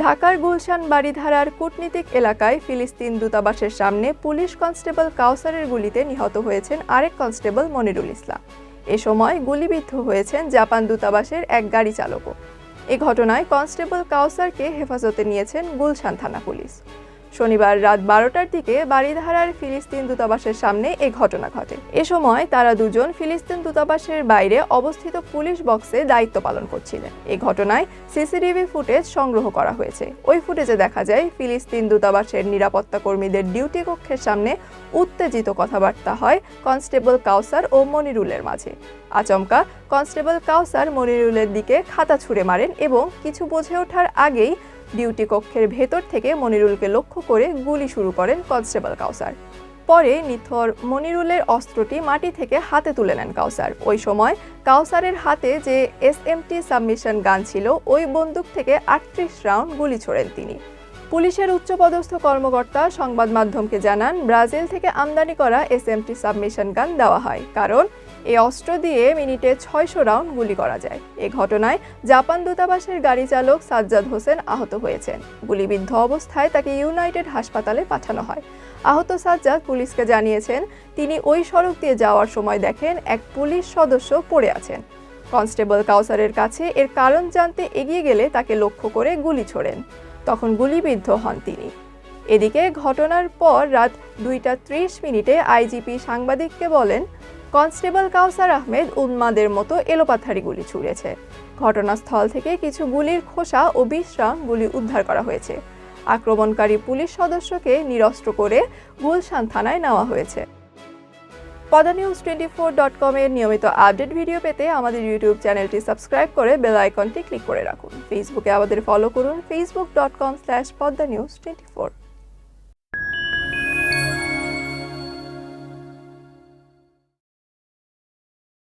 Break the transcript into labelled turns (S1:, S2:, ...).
S1: ঢাকার গুলশান বাড়িধারার কূটনীতিক এলাকায় ফিলিস্তিন দূতাবাসের সামনে পুলিশ কনস্টেবল কাউসারের গুলিতে নিহত হয়েছেন আরেক কনস্টেবল মনিরুল ইসলাম। এ সময় গুলিবিদ্ধ হয়েছেন জাপান দূতাবাসের এক গাড়ি চালকও। এ ঘটনায় কনস্টেবল কাউসারকে হেফাজতে নিয়েছেন গুলশান থানা পুলিশ। শনিবার রাত বারোটার দিকে বাড়িধারার ফিলিস্তিন দূতাবাসের সামনে এ ঘটনা ঘটে। এ সময় তারা দুজন ফিলিস্তিন দূতাবাসের বাইরে অবস্থিত পুলিশ বক্সে দায়িত্ব পালন করছিলেন। এ ঘটনায় সিসিটিভি ফুটেজ সংগ্রহ করা হয়েছে। ওই ফুটেজে দেখা যায়, ফিলিস্তিন দূতাবাসের নিরাপত্তা কর্মীদের ডিউটি কক্ষের সামনে উত্তেজিত কথাবার্তা হয় কনস্টেবল কাউসার ও মনিরুলের মাঝে। আচমকা, কনস্টেবল কাউসার মনিরুলের দিকে খাতা ছুঁড়ে মারেন এবং কিছু বুঝে ওঠার আগেই ডিউটি কক্ষের ভেতর থেকে মনিরুলকে লক্ষ্য করে গুলি শুরু করেন কনস্টেবল কাউসার। পরে নিথর মনিরুলের অস্ত্রটি মাটি থেকে হাতে তুলে নেন কাউসার। ওই সময় কাউসারের হাতে যে এসএমটি সাবমিশন গান ছিল, ওই বন্দুক থেকে আটত্রিশ রাউন্ড গুলি ছোড়েন তিনি। পুলিশের উচ্চপদস্থ কর্মকর্তা সংবাদ মাধ্যমকে জানান, ব্রাজিল থেকে আমদানি করা এস এসএমটি সাবমিশন গান দেওয়া হয়। কারণ এই অস্ত্র দিয়ে মিনিটে ছয়শো রাউন্ড গুলি করা যায়। এ ঘটনায় জাপান দূতাবাসের গাড়ি চালক সাজ্জাদ হোসেন আহত হয়েছেন। গুলিবিদ্ধ অবস্থায় তাকে ইউনাইটেড হাসপাতালে পাঠানো হয়। আহত সাজ্জাদ পুলিশকে জানিয়েছেন, তিনি ওই সড়ক দিয়ে যাওয়ার সময় দেখেন এক পুলিশ সদস্য পড়ে আছেন। কনস্টেবল কাউসারের কাছে এর কারণ জানতে এগিয়ে গেলে তাকে লক্ষ্য করে গুলি ছোড়েন। তখন গুলিবিদ্ধ হন তিনি। এদিকে ঘটনার পর রাত দুইটা ত্রিশ মিনিটে আইজিপি সাংবাদিককে বলেন কনস্টেবল কাউসার আহমেদ উন্মাদের মতো এলোপাথারি গুলি ছুড়েছে। ঘটনাস্থল থেকে কিছু গুলির খোসা ও বিশ্রাম গুলি উদ্ধার করা হয়েছে। আক্রমণকারী পুলিশ সদস্যকে নিরস্ত্র করে গুলশান থানায় নেওয়া হয়েছে। পদা নিউজ টোয়েন্টি ফোর ডট কমের নিয়মিত আপডেট ভিডিও পেতে আমাদের ইউটিউব চ্যানেলটি সাবস্ক্রাইব করে বেল আইকনটি ক্লিক করে রাখুন। ফেসবুকে আমাদের ফলো করুন Facebook dot com slash Padma news twenty four.